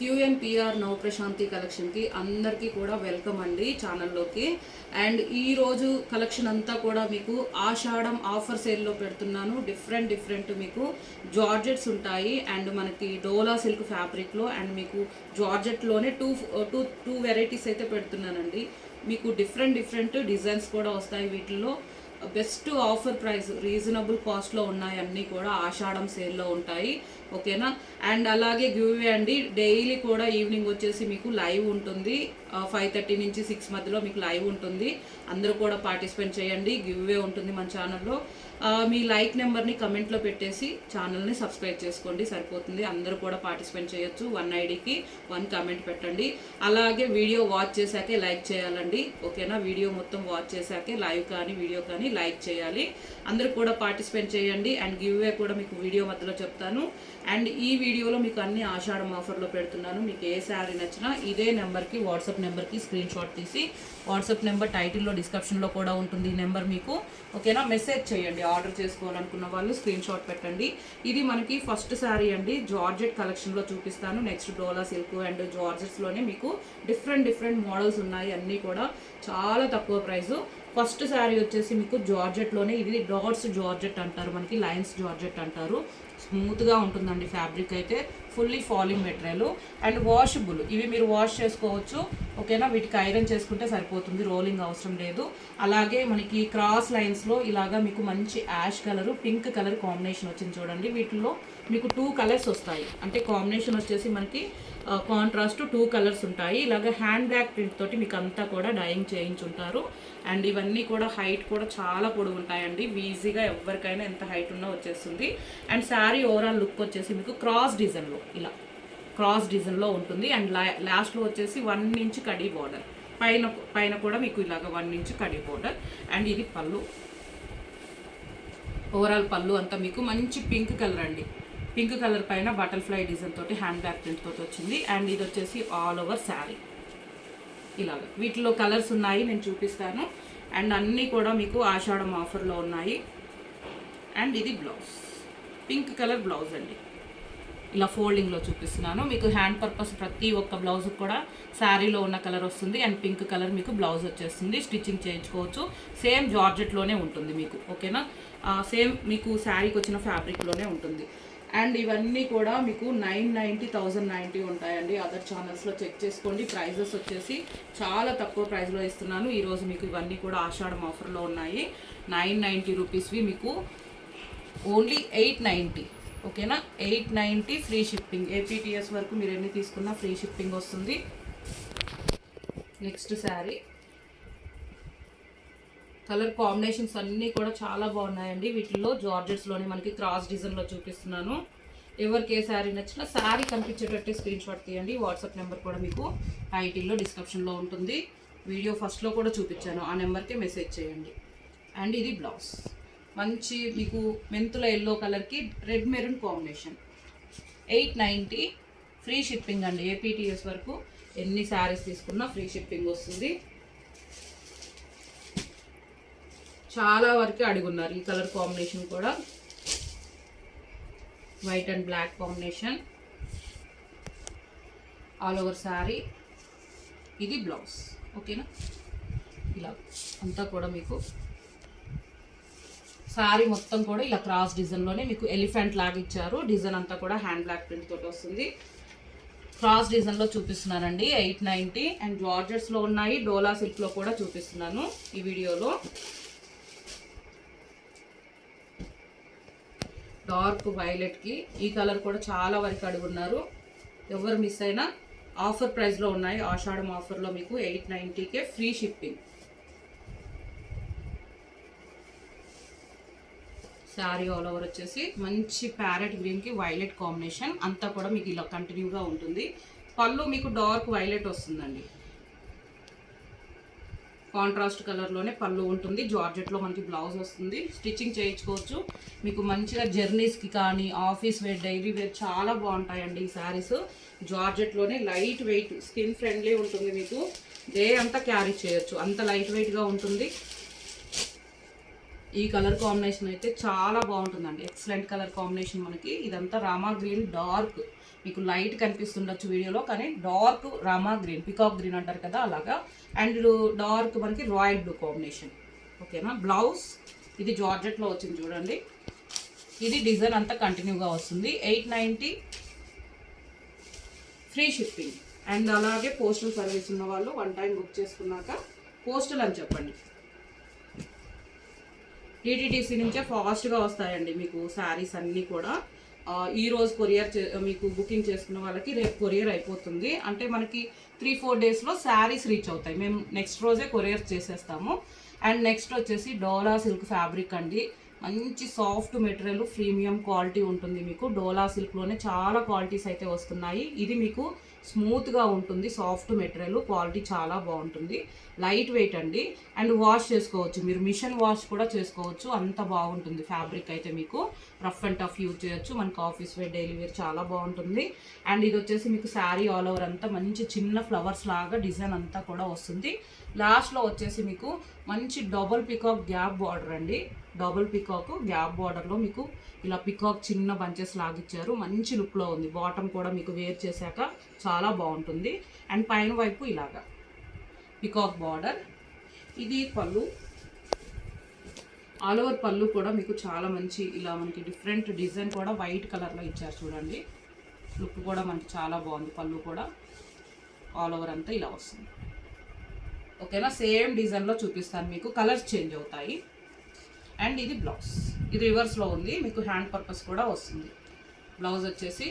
క్యూఎన్పిఆర్ నవ ప్రశాంతి కలెక్షన్కి అందరికీ కూడా వెల్కమ్ అండి ఛానల్లోకి అండ్ ఈరోజు కలెక్షన్ అంతా కూడా మీకు ఆషాఢం ఆఫర్ సేల్లో పెడుతున్నాను. డిఫరెంట్ డిఫరెంట్ మీకు జార్జెట్స్ ఉంటాయి. అండ్ మనకి డోలా సిల్క్ ఫ్యాబ్రిక్లో అండ్ మీకు జార్జెట్లోనే టూ టూ టూ వెరైటీస్ అయితే పెడుతున్నానండి. మీకు డిఫరెంట్ డిఫరెంట్ డిజైన్స్ కూడా వస్తాయి వీటిల్లో. బెస్ట్ ఆఫర్ ప్రైస్ రీజనబుల్ కాస్ట్లో ఉన్నాయి అన్నీ కూడా ఆషాఢం సేల్లో ఉంటాయి. ఓకేనా? అండ్ అలాగే గివ్వే అండి డైలీ కూడా ఈవినింగ్ వచ్చేసి మీకు లైవ్ ఉంటుంది. ఫైవ్ థర్టీ నుంచి సిక్స్ మధ్యలో మీకు లైవ్ ఉంటుంది. అందరూ కూడా పార్టిసిపేట్ చేయండి. గివ్వే ఉంటుంది మన ఛానల్లో. మీ లైక్ నెంబర్ని కమెంట్లో పెట్టేసి ఛానల్ని సబ్స్క్రైబ్ చేసుకోండి. సరిపోతుంది. అందరూ కూడా పార్టిసిపేట్ చేయొచ్చు. వన్ ఐడికి వన్ కమెంట్ పెట్టండి. అలాగే వీడియో వాచ్ చేశాకే లైక్ చేయాలండి. ఓకేనా? వీడియో మొత్తం వాచ్ చేశాకే లైవ్ కానీ వీడియో కానీ లైక్ చేయాలి. అందరూ కూడా పార్టిసిపేట్ చేయండి అండ్ గివ్వే కూడా మీకు వీడియో మధ్యలో చెప్తాను. అండ్ ఈ వీడియోలో మీకు అన్ని ఆషాఢం ఆఫర్లో పెడుతున్నాను. మీకు ఏ శారీ నచ్చినా ఇదే నెంబర్కి వాట్సాప్ నెంబర్కి స్క్రీన్ షాట్ తీసి వాట్సాప్ నెంబర్ టైటిల్లో డిస్క్రిప్షన్లో కూడా ఉంటుంది ఈ నెంబర్ మీకు. ఓకేనా? మెసేజ్ చేయండి. ఆర్డర్ చేసుకోవాలనుకున్న వాళ్ళు స్క్రీన్ షాట్ పెట్టండి. ఇది మనకి ఫస్ట్ శారీ అండి. జార్జెట్ కలెక్షన్లో చూపిస్తాను. నెక్స్ట్ డోలా సిల్క్ అండ్ జార్జెట్స్లోనే మీకు డిఫరెంట్ డిఫరెంట్ మోడల్స్ ఉన్నాయి. అన్నీ కూడా చాలా తక్కువ ప్రైస్ ఫస్ట్ శారీ వచ్చేసి మీకు జార్జెట్లోనే ఇది డాట్స్ జార్జెట్ అంటారు మనకి లైన్స్ జార్జెట్ అంటారు. స్మూత్గా ఉంటుందండి ఫ్యాబ్రిక్ అయితే fully falling material. And washable ఇవి మీరు వాష్ చేసుకోవచ్చు. ఓకేనా? వీటికి ఐరన్ చేసుకుంటే సరిపోతుంది రోలింగ్ అవసరం లేదు. అలాగే మనకి క్రాస్ లైన్స్లో ఇలాగా మీకు మంచి ash colour pink colour combination వచ్చింది చూడండి. వీటిలో మీకు టూ కలర్స్ వస్తాయి. అంటే కాంబినేషన్ వచ్చేసి మనకి కాంట్రాస్ట్ టూ కలర్స్ ఉంటాయి. ఇలాగ హ్యాండ్ బ్యాగ్ ప్రింట్ తోటి మీకు అంతా కూడా డైయింగ్ చేయించుంటారు. అండ్ ఇవన్నీ కూడా హైట్ కూడా చాలా పొడుగు ఉంటాయండి. ఈజీగా ఎవరికైనా ఎంత హైట్ ఉన్నా వచ్చేస్తుంది. అండ్ శారీ ఓవరాల్ లుక్ వచ్చేసి మీకు క్రాస్ డిజైన్లో ఇలా క్రాస్ డిజైన్లో ఉంటుంది. అండ్ లా లాస్ట్లో వచ్చేసి వన్ ఇంచ్ కడీ బార్డర్ పైన పైన కూడా మీకు ఇలాగ వన్ ఇంచ్ కడీ బార్డర్ అండ్ ఇది పళ్ళు. ఓవరాల్ పళ్ళు అంతా మీకు మంచి పింక్ కలర్ అండి. పింక్ కలర్ పైన బటర్ఫ్లై డిజైన్ తోటి హ్యాండ్ బ్యాగ్ ప్రింట్ తోటి వచ్చింది. అండ్ ఇది వచ్చేసి ఆల్ ఓవర్ శారీ. ఇలాగ. వీటిలో కలర్స్ ఉన్నాయి నేను చూపిస్తాను. అండ్ అన్నీ కూడా మీకు ఆషాఢం ఆఫర్లో ఉన్నాయి. అండ్ ఇది బ్లౌజ్. పింక్ కలర్ బ్లౌజ్ అండి. ఇలా ఫోల్డింగ్లో చూపిస్తున్నాను. మీకు హ్యాండ్ పర్పస్ ప్రతి ఒక్క బ్లౌజ్ కూడా శారీలో ఉన్న కలర్ వస్తుంది. అండ్ పింక్ కలర్ మీకు బ్లౌజ్ వచ్చేస్తుంది. స్టిచ్చింగ్ చేయించుకోవచ్చు. సేమ్ జార్జెట్లోనే ఉంటుంది మీకు. ఓకేనా? సేమ్ మీకు శారీకి వచ్చిన ఫ్యాబ్రిక్లోనే ఉంటుంది. అండ్ ఇవన్నీ కూడా మీకు నైన్ నైంటీ థౌజండ్ నైంటీ ఉంటాయండి. అదర్ ఛానల్స్లో చెక్ చేసుకోండి. ప్రైజెస్ వచ్చేసి చాలా తక్కువ ప్రైస్లో ఇస్తున్నాను. ఈరోజు మీకు ఇవన్నీ కూడా ఆషాఢం ఆఫర్లో ఉన్నాయి. నైన్ నైంటీ రూపీస్వి మీకు ఓన్లీ ఎయిట్ నైంటీ ఓకేనా eight ninety free shipping APTS వరకు మీరు ఎన్ని తీసుకున్నా ఫ్రీ షిప్పింగ్ వస్తుంది. నెక్స్ట్ శారీ కలర్ కాంబినేషన్స్ అన్నీ కూడా చాలా బాగున్నాయండి. వీటిల్లో జార్జెట్స్లోనే మనకి క్రాస్ డిజైన్లో చూపిస్తున్నాను. ఎవరికి ఏ శారీ నచ్చినా శారీ కనిపించేటట్టే స్క్రీన్ షాట్ తీయండి. వాట్సాప్ నెంబర్ కూడా మీకు ఐటీలో డిస్క్రిప్షన్లో ఉంటుంది. వీడియో ఫస్ట్లో కూడా చూపించాను. ఆ నెంబర్కి మెసేజ్ చేయండి. అండ్ ఇది బ్లౌజ్. మంచి మీకు మెంతుల ఎల్లో కలర్కి red maroon combination. Eight ninety free shipping అండి. ఏపీటీఎస్ వరకు ఎన్ని శారీస్ తీసుకున్నా ఫ్రీ షిప్పింగ్ వస్తుంది. చాలా వరకు అడుగున్నారు ఈ కలర్ కాంబినేషన్ కూడా. White and black combination all over sari ఇది బ్లౌజ్ ఓకేనా ఇలా అంతా కూడా మీకు శారీ మొత్తం కూడా ఇలా క్రాస్ డిజైన్లోనే మీకు ఎలిఫెంట్ లాగా ఇచ్చారు. డిజైన్ అంతా కూడా హ్యాండ్ బ్లాక్ ప్రింట్ తోటి వస్తుంది. క్రాస్ డిజైన్లో చూపిస్తున్నానండి. ఎయిట్ నైంటీ అండ్ జార్జెట్స్లో ఉన్నాయి. డోలా సిల్క్లో కూడా చూపిస్తున్నాను ఈ వీడియోలో డార్క్ వైలెట్కి ఈ కలర్ కూడా చాలా వరకు అడుగున్నారు. ఎవరు మిస్ అయినా ఆఫర్ ప్రైస్లో ఉన్నాయి. ఆషాఢం ఆఫర్లో మీకు eight నైంటీకే free shipping. Sari all over వచ్చేసి మంచి ప్యారెట్ గ్రీన్కి వైలెట్ కాంబినేషన్. అంతా కూడా మీకు ఇలా కంటిన్యూగా ఉంటుంది. పళ్ళు మీకు డార్క్ వైలెట్ వస్తుందండి. కాంట్రాస్ట్ కలర్లోనే పళ్ళు ఉంటుంది. జార్జెట్లో మనకి బ్లౌజ్ వస్తుంది. స్టిచ్చింగ్ చేయించుకోవచ్చు. మీకు మంచిగా జర్నీస్కి కానీ ఆఫీస్ వేర్ డైలీ వేర్ చాలా బాగుంటాయండి ఈ శారీస్ జార్జెట్లోనే లైట్ వెయిట్ స్కిన్ ఫ్రెండ్లీ ఉంటుంది మీకు. డే అంతా క్యారీ చేయొచ్చు. అంత లైట్ వెయిట్గా ఉంటుంది. ఈ కలర్ కాంబినేషన్ అయితే చాలా బాగుంటుందండి. ఎక్సలెంట్ కలర్ కాంబినేషన్ మనకి. ఇదంతా రామా గ్రీన్ డార్క్ మీకు లైట్ కనిపిస్తుండొచ్చు వీడియోలో కానీ dark Rama green peacock green అంటారు కదా అలాగా. అండ్ డార్క్ మనకి రాయల్ బ్లూ కాంబినేషన్ ఓకేనా బ్లౌజ్ ఇది జార్జెట్లో వచ్చింది చూడండి. ఇది డిజైన్ అంతా కంటిన్యూగా వస్తుంది. Eight ninety free shipping and అలాగే పోస్టల్ సర్వీస్ ఉన్న వాళ్ళు వన్ టైం బుక్ చేసుకున్నాక పోస్టల్ అని చెప్పండి. టీటీడీసీ నుంచే ఫాస్ట్గా వస్తాయండి మీకు శారీస్ అన్నీ కూడా. ఈ రోజు కొరియర్ చే- మీకు బుకింగ్ చేసుకున్న వాళ్ళకి రేపు కొరియర్ అయిపోతుంది. అంటే మనకి త్రీ ఫోర్ డేస్లో శారీస్ రీచ్ అవుతాయి. మేము నెక్స్ట్ రోజే కొరియర్ చేసేస్తాము. అండ్ నెక్స్ట్ వచ్చేసి డోలా సిల్క్ ఫ్యాబ్రిక్ అండి. మంచి సాఫ్ట్ మెటీరియల్ ప్రీమియం క్వాలిటీ ఉంటుంది మీకు. డోలా సిల్క్లోనే చాలా క్వాలిటీస్ అయితే వస్తున్నాయి. ఇది మీకు స్మూత్గా ఉంటుంది సాఫ్ట్ మెటీరియల్ క్వాలిటీ చాలా బాగుంటుంది. లైట్ వెయిట్ అండి. అండ్ వాష్ చేసుకోవచ్చు. మీరు మిషన్ వాష్ కూడా చేసుకోవచ్చు. అంత బాగుంటుంది ఫ్యాబ్రిక్ అయితే మీకు. రఫ్ అండ్ టఫ్ యూజ్ చేయొచ్చు. మనకు ఆఫీస్ వేర్ డైలీ వేర్ చాలా బాగుంటుంది. అండ్ ఇది వచ్చేసి మీకు శారీ ఆల్ ఓవర్ అంతా మంచి చిన్న ఫ్లవర్స్ లాగా డిజైన్ అంతా కూడా వస్తుంది. లాస్ట్లో వచ్చేసి మీకు మంచి డబుల్ పికాక్ గ్యాప్ బార్డర్ అండి. డబుల్ పికాక్ గ్యాప్ బార్డర్లో మీకు ఇలా పికాక్ చిన్న బంచెస్ లాగిచ్చారు మంచి లుక్లో ఉంది. బాటమ్ కూడా మీకు వేర్ చేశాక చాలా బాగుంటుంది. అండ్ పైన వైపు ఇలాగా పికాక్ బార్డర్. ఇది పళ్ళు. ఆల్ ఓవర్ పళ్ళు కూడా మీకు చాలా మంచి ఇలా మనకి డిఫరెంట్ డిజైన్ కూడా వైట్ కలర్లో ఇచ్చారు చూడండి. లుక్ కూడా మనకి చాలా బాగుంది. పళ్ళు కూడా ఆల్ ఓవర్ అంతా ఇలా వస్తుంది. ఓకేనా? సేమ్ డిజైన్లో చూపిస్తాను మీకు. కలర్స్ చేంజ్ అవుతాయి. అండ్ ఇది బ్లౌజ్. ఇది రివర్స్లో ఉంది. మీకు హ్యాండ్ పర్పస్ కూడా వస్తుంది. బ్లౌజ్ వచ్చేసి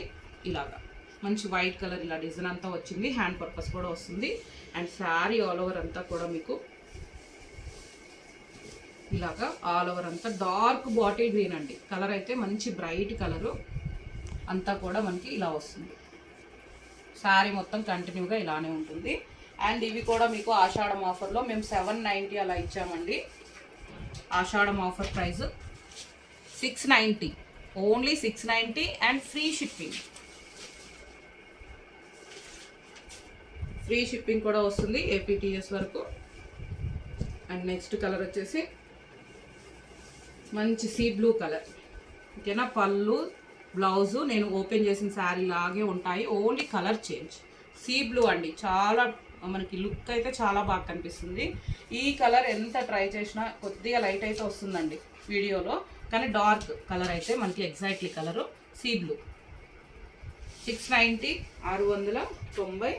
ఇలాగా. మంచి వైట్ కలర్ ఇలా డిజైన్ అంతా వచ్చింది. హ్యాండ్ పర్పస్ కూడా వస్తుంది. అండ్ శారీ ఆల్ ఓవర్ అంతా కూడా మీకు ఇలాగా ఆల్ ఓవర్ అంతా డార్క్ బాటిల్ గ్రీన్ అండి. కలర్ అయితే మంచి బ్రైట్ కలరు అంతా కూడా మనకి ఇలా వస్తుంది. శారీ మొత్తం కంటిన్యూగా ఇలానే ఉంటుంది. అండ్ ఇవి కూడా మీకు ఆషాఢం ఆఫర్లో మేము సెవెన్ నైంటీ అలా ఇచ్చామండి. Ashadham offer price. Six ninety. Only six ninety and free shipping. Free shipping కూడా వస్తుంది ఏపీటీఎస్ వరకు. అండ్ నెక్స్ట్ కలర్ వచ్చేసి మంచి సీ బ్లూ కలర్. ఓకేనా? పళ్ళు బ్లౌజు నేను ఓపెన్ చేసిన శారీ లాగే ఉంటాయి. Only colour change. Sea blue అండి. చాలా మనకి లుక్ అయితే చాలా బాగా కనిపిస్తుంది. ఈ కలర్ ఎంత ట్రై చేసినా కొద్దిగా లైట్ అయితే వస్తుందండి వీడియోలో. కానీ డార్క్ కలర్ అయితే మనకి exactly colour sea blue six ninety ఆరు వందల తొంభై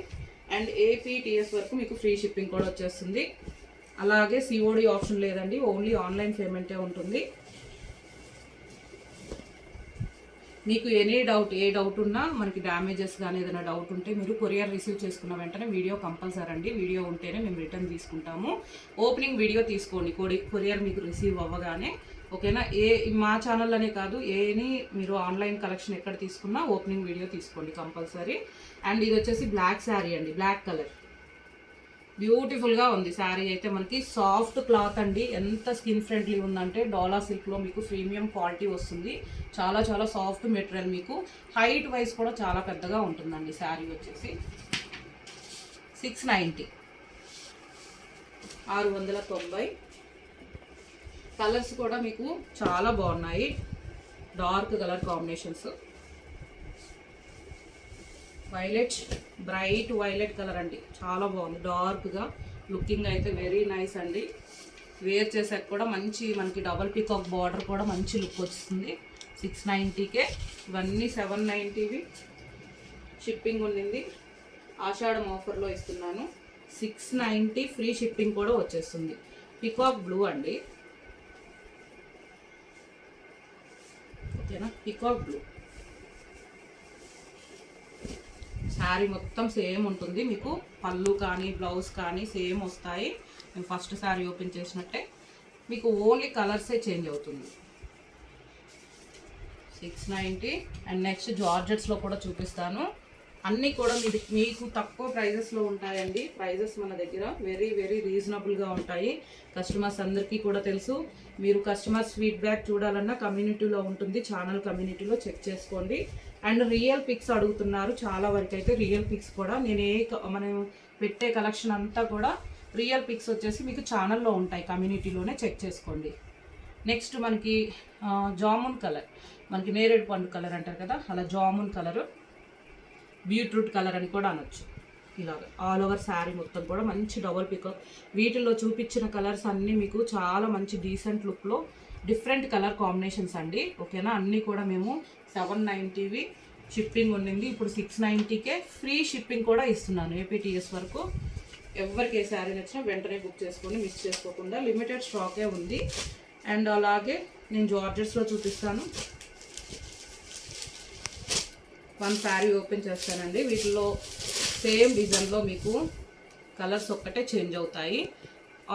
అండ్ ఏపీటీఎస్ వరకు మీకు ఫ్రీ షిప్పింగ్ కూడా వచ్చేస్తుంది. అలాగే సిఓడి ఆప్షన్ లేదండి ఓన్లీ ఆన్లైన్ పేమెంటే ఉంటుంది. మీకు ఎనీ డౌట్ ఏ డౌట్ ఉన్నా మనకి డ్యామేజెస్ కానీ ఏదైనా డౌట్ ఉంటే మీరు కొరియర్ రిసీవ్ చేసుకున్న వెంటనే వీడియో కంపల్సరీ అండి. వీడియో ఉంటేనే మేము రిటర్న్ తీసుకుంటాము. ఓపెనింగ్ వీడియో తీసుకోండి. కొడి కొరియర్ మీకు రిసీవ్ అవ్వగానే ఓకేనా? ఏ మా ఛానల్లోనే కాదు ఏని మీరు ఆన్లైన్ కలెక్షన్ ఎక్కడ తీసుకున్నా ఓపెనింగ్ వీడియో తీసుకోండి కంపల్సరీ అండ్ ఇది వచ్చేసి బ్లాక్ శారీ అండి. బ్లాక్ కలర్ బ్యూటిఫుల్గా ఉంది శారీ అయితే మనకి సాఫ్ట్ క్లాత్ అండి. ఎంత స్కిన్ ఫ్రెండ్లీ ఉందంటే డోలా సిల్క్లో మీకు ప్రీమియం క్వాలిటీ వస్తుంది. చాలా చాలా సాఫ్ట్ మెటీరియల్ మీకు. హైట్ వైజ్ కూడా చాలా పెద్దగా ఉంటుందండి శారీ వచ్చేసి. సిక్స్ నైంటీ ఆరు వందల తొంభై. కలర్స్ కూడా మీకు చాలా బాగున్నాయి. Dark colour combinations. Violet bright violet colour అండి. చాలా బాగుంది. డార్క్గా లుకింగ్ అయితే వెరీ నైస్ అండి. వేర్ చేసాక కూడా మంచి మనకి డబల్ పికాక్ బార్డర్ కూడా మంచి లుక్ వస్తుంది సిక్స్ నైంటీకే ఇవన్నీ సెవెన్ నైంటీవి షిప్పింగ్ ఉండింది ఆషాఢం ఆఫర్లో ఇస్తున్నాను. సిక్స్ నైంటీ ఫ్రీ షిప్పింగ్ కూడా వచ్చేస్తుంది. పికాక్ బ్లూ అండి. ఓకేనా? Peacock blue. శారీ మొత్తం సేమ్ ఉంటుంది. మీకు పళ్ళు కానీ బ్లౌజ్ కానీ సేమ్ వస్తాయి. మేము ఫస్ట్ శారీ ఓపెన్ చేసినట్టే. మీకు ఓన్లీ కలర్సే చేంజ్ అవుతుంది. Six ninety. అండ్ నెక్స్ట్ జార్జెట్స్లో కూడా చూపిస్తాను. అన్నీ కూడా మీది మీకు తక్కువ ప్రైజెస్లో ఉంటాయండి. ప్రైజెస్ మన దగ్గర వెరీ వెరీ రీజనబుల్గా ఉంటాయి. కస్టమర్స్ అందరికీ కూడా తెలుసు. మీరు కస్టమర్స్ ఫీడ్బ్యాక్ చూడాలన్నా కమ్యూనిటీలో ఉంటుంది. ఛానల్ కమ్యూనిటీలో చెక్ చేసుకోండి. అండ్ రియల్ పిక్స్ అడుగుతున్నారు. చాలా వరకు అయితే రియల్ పిక్స్ కూడా. నేను ఏ క- మనం పెట్టే కలెక్షన్ అంతా కూడా రియల్ పిక్స్ వచ్చేసి మీకు ఛానల్లో ఉంటాయి. కమ్యూనిటీలోనే చెక్ చేసుకోండి. నెక్స్ట్ మనకి జామున్ కలర్. మనకి నేరేడు పండు కలర్ అంటారు కదా? అలా జామున్ కలరు. బీట్రూట్ కలర్ అని కూడా అనొచ్చు. ఇలాగ. ఆల్ ఓవర్ శారీ మొత్తం కూడా మంచి డబల్ పిక్. వీటిల్లో చూపించిన కలర్స్ అన్నీ మీకు చాలా మంచి డీసెంట్ లుక్లో డిఫరెంట్ కలర్ కాంబినేషన్స్ అండి. ఓకేనా? అన్నీ కూడా మేము సెవెన్ నైంటీవి షిప్పింగ్ ఉండింది. ఇప్పుడు సిక్స్ నైంటీకే ఫ్రీ షిప్పింగ్ కూడా ఇస్తున్నాను ఏపీటీఎస్ వరకు. ఎవరికి ఏ శారీ నచ్చినా వెంటనే బుక్ చేసుకొని మిస్ చేసుకోకుండా లిమిటెడ్ స్టాకే ఉంది. అండ్ అలాగే నేను జార్జెస్లో చూపిస్తాను. వన్ శారీ ఓపెన్ చేస్తానండి. వీటిలో సేమ్ డిజైన్లో మీకు కలర్స్ ఒక్కటే చేంజ్ అవుతాయి.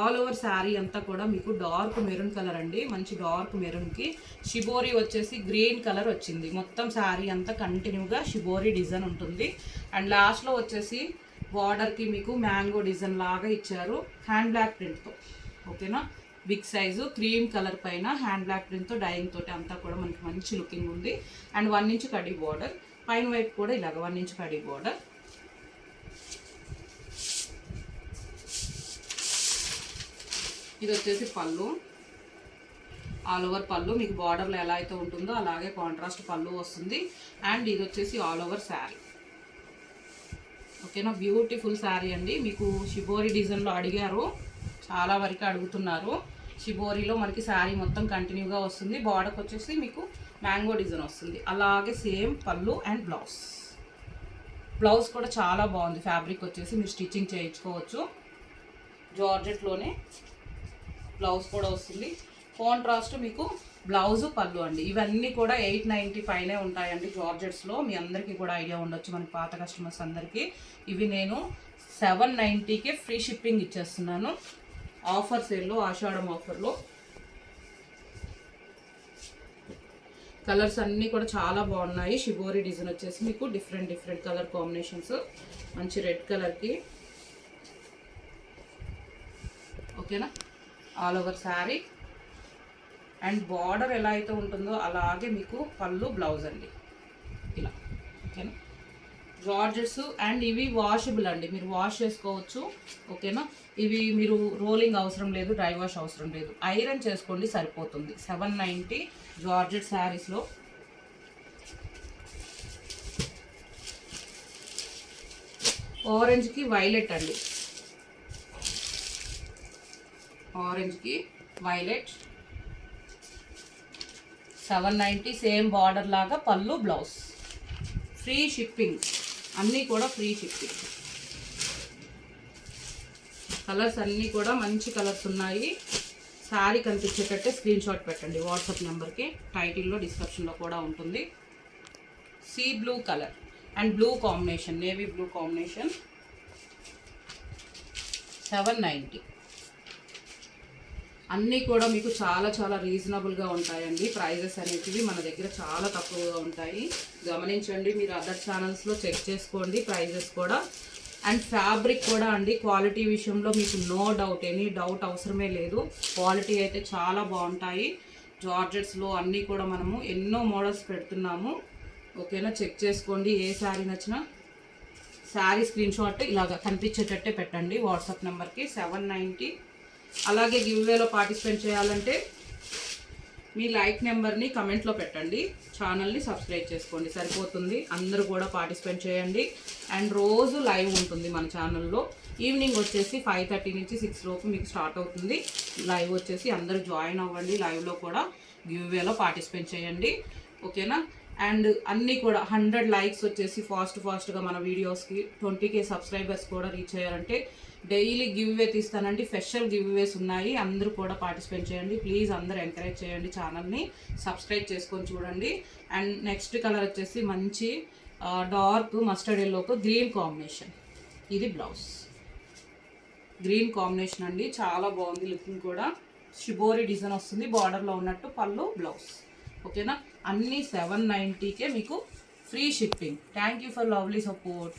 ఆల్ ఓవర్ శారీ అంతా కూడా మీకు డార్క్ మెరూన్ కలర్ అండి. మంచి డార్క్ మెరూన్కి. షిబోరి వచ్చేసి గ్రీన్ కలర్ వచ్చింది. మొత్తం శారీ అంతా కంటిన్యూగా షిబోరి డిజైన్ ఉంటుంది. అండ్ లాస్ట్లో వచ్చేసి బార్డర్కి మీకు మ్యాంగో డిజైన్ లాగా ఇచ్చారు. హ్యాండ్ బ్లాక్ ప్రింట్తో. ఓకేనా? బిగ్ సైజు క్రీమ్ కలర్ పైన హ్యాండ్ బ్లాక్ ప్రింట్తో డైయింగ్ తోటి అంతా కూడా మనకి మంచి లుకింగ్ ఉంది. అండ్ వన్ ఇంచ్ కడి బార్డర్. పైన వైపు కూడా ఇలాగ వన్ ఇంచ్ కడి బార్డర్. ఇది వచ్చేసి పళ్ళు. ఆల్ ఓవర్ పళ్ళు. మీకు బార్డర్లో ఎలా అయితే ఉంటుందో అలాగే కాంట్రాస్ట్ పళ్ళు వస్తుంది. అండ్ ఇది వచ్చేసి ఆల్ ఓవర్ శారీ ఓకేనా బ్యూటిఫుల్ శారీ అండి. మీకు షిబోరి డిజైన్లో అడిగారు. చాలా వరకు అడుగుతున్నారు. షిబోరిలో మనకి శారీ మొత్తం కంటిన్యూగా వస్తుంది. బార్డర్కి వచ్చేసి మీకు మ్యాంగో డిజైన్ వస్తుంది. అలాగే సేమ్ పళ్ళు అండ్ బ్లౌజ్ బ్లౌజ్ కూడా చాలా బాగుంది. ఫ్యాబ్రిక్ వచ్చేసి మీరు స్టిచ్చింగ్ చేయించుకోవచ్చు. జార్జెట్లోనే బ్లౌజ్ కూడా వస్తుంది. కాంట్రాస్ట్ మీకు బ్లౌజ్ పళ్ళు అండి. ఇవన్నీ కూడా ఎయిట్ నైంటీ పైనే ఉంటాయండి జార్జెట్స్లో. మీ అందరికీ కూడా ఐడియా ఉండొచ్చు మన పాత కస్టమర్స్ అందరికీ. ఇవి నేను సెవెన్ నైంటీకే ఫ్రీ షిప్పింగ్ ఇచ్చేస్తున్నాను. ఆఫర్ సేల్లో ఆషాఢం ఆఫర్లో. కలర్స్ అన్నీ కూడా చాలా బాగున్నాయి. షిబోరి డిజైన్ వచ్చేసి మీకు డిఫరెంట్ డిఫరెంట్ కలర్ కాంబినేషన్స్ మంచి రెడ్ కలర్కి ఓకేనా all over sari. And border ఎలా అయితే ఉంటుందో అలాగే మీకు పళ్ళు బ్లౌజ్ అండి. ఇలా ఓకేనా? జార్జెస్ అండ్ ఇవి వాషబుల్ అండి. మీరు వాష్ చేసుకోవచ్చు ఓకేనా? ఇవి మీరు రోలింగ్ అవసరం లేదు డ్రై వాష్ అవసరం లేదు. ఐరన్ చేసుకోండి సరిపోతుంది. సెవెన్ నైంటీ జార్జెట్ శారీస్లో ఆరెంజ్కి వైలెట్ అండి. ఆరెంజ్కి violet. Seven ninety same border లాగా పళ్ళు బ్లౌజ్. Free shipping. అన్నీ కూడా ఫ్రీ షిప్పింగ్. కలర్స్ అన్నీ కూడా మంచి కలర్స్ ఉన్నాయి. శారీ కనిపించేటట్టే స్క్రీన్ షాట్ పెట్టండి వాట్సాప్ నెంబర్కి. టైటిల్లో డిస్క్రిప్షన్లో కూడా ఉంటుంది. Sea blue colour and blue combination navy blue combination. Seven ninety. అన్నీ కూడా మీకు చాలా చాలా రీజనబుల్గా ఉంటాయండి. ప్రైజెస్ అనేటివి మన దగ్గర చాలా తక్కువగా ఉంటాయి. గమనించండి మీరు అదర్ ఛానల్స్లో చెక్ చేసుకోండి ప్రైజెస్ కూడా. అండ్ ఫ్యాబ్రిక్ కూడా అండి క్వాలిటీ విషయంలో మీకు నో డౌట్ ఎనీ డౌట్ అవసరమే లేదు. క్వాలిటీ అయితే చాలా బాగుంటాయి. జార్జెట్స్లో అన్నీ కూడా మనము ఎన్నో మోడల్స్ పెడుతున్నాము. ఓకేనా చెక్ చేసుకోండి ఏ శారీ నచ్చినా. శారీ స్క్రీన్ షాట్ ఇలాగ కనిపించేటట్టే పెట్టండి. వాట్సాప్ నెంబర్కి సెవెన్ నైంటీ అలాగే గివ్వేలో పార్టిసిపేట్ చేయాలంటే మీ లైక్ నెంబర్ని కమెంట్లో పెట్టండి. ఛానల్ని సబ్స్క్రైబ్ చేసుకోండి. సరిపోతుంది. అందరూ కూడా పార్టిసిపేట్ చేయండి. అండ్ రోజు లైవ్ ఉంటుంది మన ఛానల్లో. ఈవినింగ్ వచ్చేసి ఫైవ్ థర్టీ నుంచి సిక్స్ లోపు మీకు స్టార్ట్ అవుతుంది. లైవ్ వచ్చేసి అందరూ జాయిన్ అవ్వండి. లైవ్లో కూడా గివ్వేలో పార్టిసిపేట్ చేయండి. ఓకేనా? అండ్ అన్నీ కూడా హండ్రెడ్ లైక్స్ వచ్చేసి ఫాస్ట్ ఫాస్ట్గా మన వీడియోస్కి ట్వంటీ కే సబ్స్క్రైబర్స్ కూడా రీచ్ అయ్యారంటే డైలీ గివ్ అవే తీస్తానండి స్పెషల్ గివ్ అవేస్ ఉన్నాయి. అందరూ కూడా పార్టిసిపేట్ చేయండి. ప్లీజ్ అందరూ ఎంకరేజ్ చేయండి ఛానల్ని. సబ్స్క్రైబ్ చేసుకొని చూడండి. అండ్ నెక్స్ట్ కలర్ వచ్చేసి మంచి డార్క్ మస్టర్డ్ ఎల్లోకి గ్రీన్ కాంబినేషన్. ఇది బ్లౌజ్. గ్రీన్ కాంబినేషన్ అండి. చాలా బాగుంది లుకింగ్ కూడా. షిబోరి డిజైన్ వస్తుంది. బార్డర్లో ఉన్నట్టు పళ్ళు బ్లౌజ్. ఓకేనా? అన్నీ సెవెన్ నైంటీకే మీకు free shipping. Thank you for lovely support.